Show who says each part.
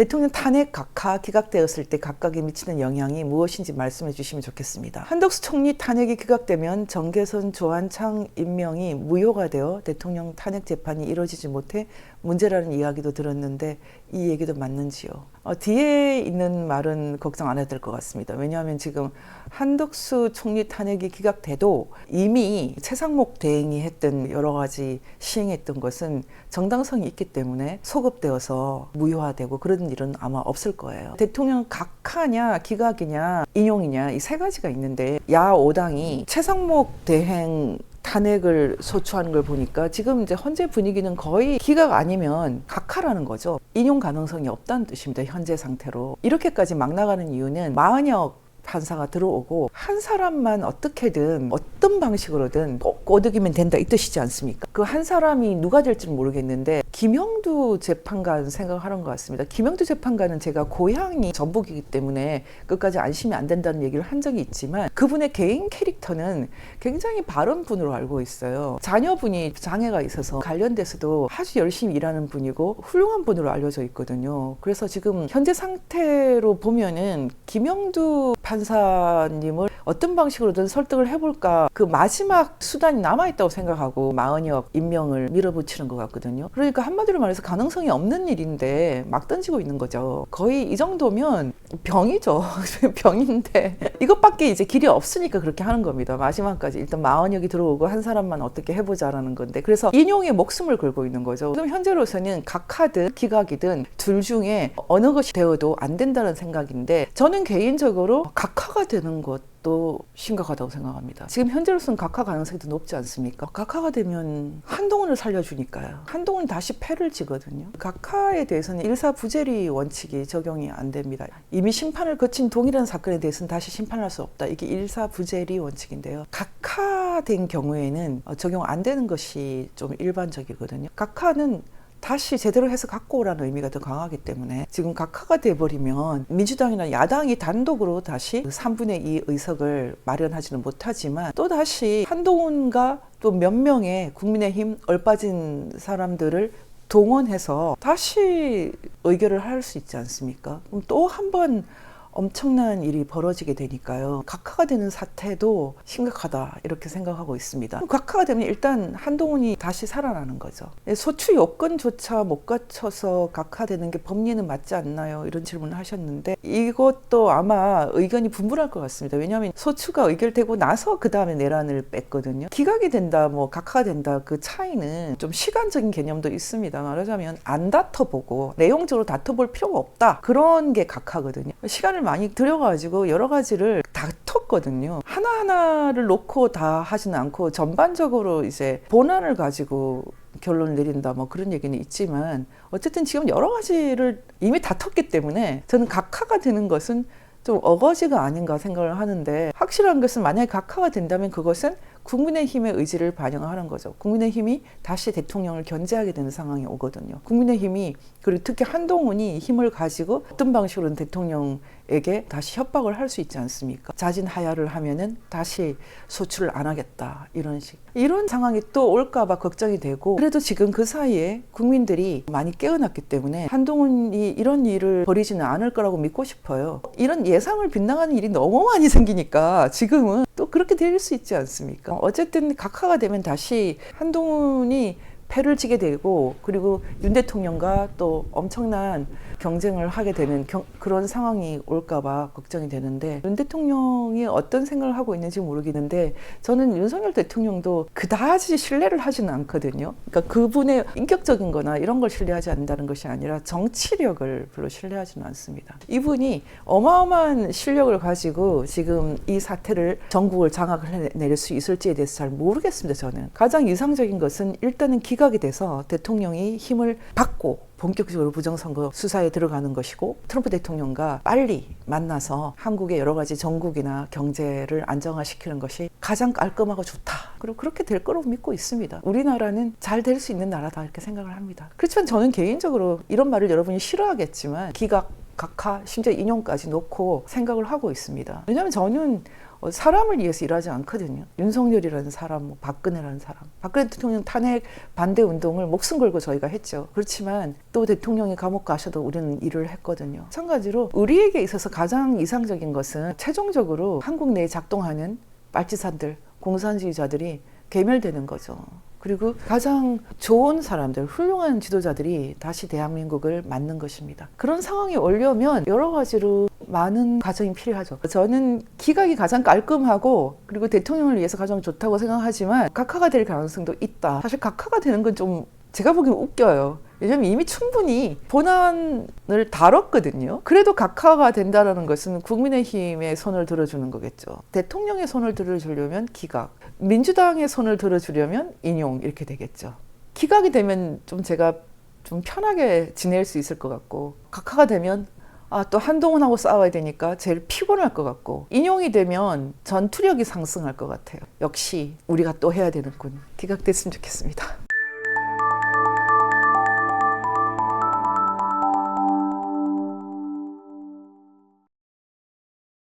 Speaker 1: 대통령 탄핵 각하 기각되었을 때 각각에 미치는 영향이 무엇인지 말씀해 주시면 좋겠습니다. 한덕수 총리 탄핵이 기각되면 정계선 조한창 임명이 무효가 되어 대통령 탄핵 재판이 이루어지지 못해 문제라는 이야기도 들었는데 이 얘기도 맞는지요? 어, 뒤에 있는 말은 걱정 안 해도 될 것 같습니다. 왜냐하면 지금 한덕수 총리 탄핵이 기각돼도 이미 최상목 대행이 했던 여러 가지 시행했던 것은 정당성이 있기 때문에 소급되어서 무효화되고 그런 일은 아마 없을 거예요. 대통령 각하냐 기각이냐 인용이냐 이 세 가지가 있는데 야 5당이 최상목 대행 탄핵을 소추하는 걸 보니까 지금 이제 현재 분위기는 거의 기각 아니면 각하라는 거죠. 인용 가능성이 없다는 뜻입니다. 현재 상태로. 이렇게까지 막 나가는 이유는 마흔역 판사가 들어오고 한 사람만 어떻게든 어떤 방식으로든 꼭 꼬드기면 된다 이 뜻이지 않습니까? 그 한 사람이 누가 될지는 모르겠는데 김영두 재판관 생각하는 것 같습니다. 김영두 재판관은 제가 고향이 전북이기 때문에 끝까지 안심이 안 된다는 얘기를 한 적이 있지만 그분의 개인 캐릭터는 굉장히 바른 분으로 알고 있어요. 자녀분이 장애가 있어서 관련돼서도 아주 열심히 일하는 분이고 훌륭한 분으로 알려져 있거든요. 그래서 지금 현재 상태로 보면은 김영두 판 사님을 어떤 방식으로든 설득을 해볼까 그 마지막 수단이 남아있다고 생각하고 마은혁 임명을 밀어붙이는 것 같거든요. 그러니까 한마디로 말해서 가능성이 없는 일인데 막 던지고 있는 거죠. 거의 이 정도면 병이죠. 병인데 이것밖에 이제 길이 없으니까 그렇게 하는 겁니다. 마지막까지 일단 마은혁이 들어오고 한 사람만 어떻게 해보자라는 건데 그래서 인용의 목숨을 걸고 있는 거죠. 그럼 현재로서는 각하든 기각이든 둘 중에 어느 것이 되어도 안 된다는 생각인데 저는 개인적으로 각하가 되는 것도 심각하다고 생각합니다. 지금 현재로서는 각하 가능성이 더 높지 않습니까? 각하가 되면 한동훈을 살려주니까요. 한동훈 다시 패를 지거든요. 각하에 대해서는 일사부재리 원칙이 적용이 안 됩니다. 이미 심판을 거친 동일한 사건에 대해서는 다시 심판할 수 없다. 이게 일사부재리 원칙인데요. 각하된 경우에는 어, 적용 안 되는 것이 좀 일반적이거든요. 각하는 다시 제대로 해서 갖고 오라는 의미가 더 강하기 때문에 지금 각하가 돼버리면 민주당이나 야당이 단독으로 다시 3분의 2 의석을 마련하지는 못하지만 또 다시 한동훈과 또 몇 명의 국민의힘 얼빠진 사람들을 동원해서 다시 의결을 할 수 있지 않습니까? 그럼 또 한 번 엄청난 일이 벌어지게 되니까요. 각하가 되는 사태도 심각하다 이렇게 생각하고 있습니다. 각하가 되면 일단 한동훈이 다시 살아나는 거죠. 소추 요건조차 못 갖춰서 각하되는 게 법리는 맞지 않나요? 이런 질문을 하셨는데 이것도 아마 의견이 분분할 것 같습니다. 왜냐하면 소추가 의결되고 나서 그 다음에 내란을 뺐거든요. 기각이 된다, 뭐 각하가 된다 그 차이는 좀 시간적인 개념도 있습니다. 말하자면 안 다퉈보고 내용적으로 다퉈볼 필요가 없다 그런 게 각하거든요. 시간을 많이 들여가지고 여러 가지를 다퉜거든요. 하나하나를 놓고 다 하지는 않고 전반적으로 이제 본안을 가지고 결론을 내린다 뭐 그런 얘기는 있지만 어쨌든 지금 여러 가지를 이미 다퉜기 때문에 저는 각하가 되는 것은 좀 어거지가 아닌가 생각을 하는데 확실한 것은 만약에 각하가 된다면 그것은 국민의힘의 의지를 반영하는 거죠. 국민의힘이 다시 대통령을 견제하게 되는 상황이 오거든요. 국민의힘이 그리고 특히 한동훈이 힘을 가지고 어떤 방식으로든 대통령에게 다시 협박을 할 수 있지 않습니까? 자진 하야를 하면은 다시 소출을 안 하겠다 이런 식 이런 상황이 또 올까봐 걱정이 되고 그래도 지금 그 사이에 국민들이 많이 깨어났기 때문에 한동훈이 이런 일을 벌이지는 않을 거라고 믿고 싶어요. 이런 예상을 빗나가는 일이 너무 많이 생기니까 지금은 또 그렇게 될 수 있지 않습니까? 어쨌든 각하가 되면 다시 한동훈이 패를 치게 되고 그리고 윤 대통령과 또 엄청난 경쟁을 하게 되는 경- 그런 상황이 올까봐 걱정이 되는데 윤 대통령이 어떤 생각을 하고 있는지 모르겠는데 저는 윤석열 대통령도 그다지 신뢰를 하지는 않거든요. 그러니까 그분의 인격적인 거나 이런 걸 신뢰하지 않는다는 것이 아니라 정치력을 별로 신뢰하지는 않습니다. 이분이 어마어마한 실력을 가지고 지금 이 사태를 전국을 장악을 해낼 수 있을지에 대해서 잘 모르겠습니다. 저는 가장 이상적인 것은 일단은 기 각이 돼서 대통령이 힘을 받고 본격적으로 부정선거 수사에 들어가는 것이고 트럼프 대통령과 빨리 만나서 한국의 여러 가지 정국이나 경제를 안정화시키는 것이 가장 깔끔하고 좋다. 그리고 그렇게 될 거라고 믿고 있습니다. 우리나라는 잘 될 수 있는 나라다 이렇게 생각을 합니다. 그렇지만 저는 개인적으로 이런 말을 여러분이 싫어하겠지만 기각 각하 심지어 인용까지 놓고 생각을 하고 있습니다. 왜냐하면 저는 어, 사람을 위해서 일하지 않거든요. 윤석열이라는 사람, 뭐 박근혜라는 사람, 박근혜 대통령 탄핵 반대 운동을 목숨 걸고 저희가 했죠. 그렇지만 또 대통령이 감옥 가셔도 우리는 일을 했거든요. 마찬가지로 우리에게 있어서 가장 이상적인 것은 최종적으로 한국 내에 작동하는 빨치산들, 공산주의자들이 괴멸되는 거죠. 그리고 가장 좋은 사람들, 훌륭한 지도자들이 다시 대한민국을 맡는 것입니다. 그런 상황이 오려면 여러 가지로 많은 과정이 필요하죠. 저는 기각이 가장 깔끔하고 그리고 대통령을 위해서 가장 좋다고 생각하지만 각하가 될 가능성도 있다. 사실 각하가 되는 건 좀 제가 보기엔 웃겨요. 왜냐면 이미 충분히 본안을 다뤘거든요. 그래도 각하가 된다라는 것은 국민의힘의 손을 들어주는 거겠죠. 대통령의 손을 들어주려면 기각, 민주당의 손을 들어주려면 인용 이렇게 되겠죠. 기각이 되면 좀 제가 좀 편하게 지낼 수 있을 것 같고 각하가 되면 아, 또 한동훈하고 싸워야 되니까 제일 피곤할 것 같고 인용이 되면 전투력이 상승할 것 같아요. 역시 우리가 또 해야 되는군. 기각됐으면 좋겠습니다.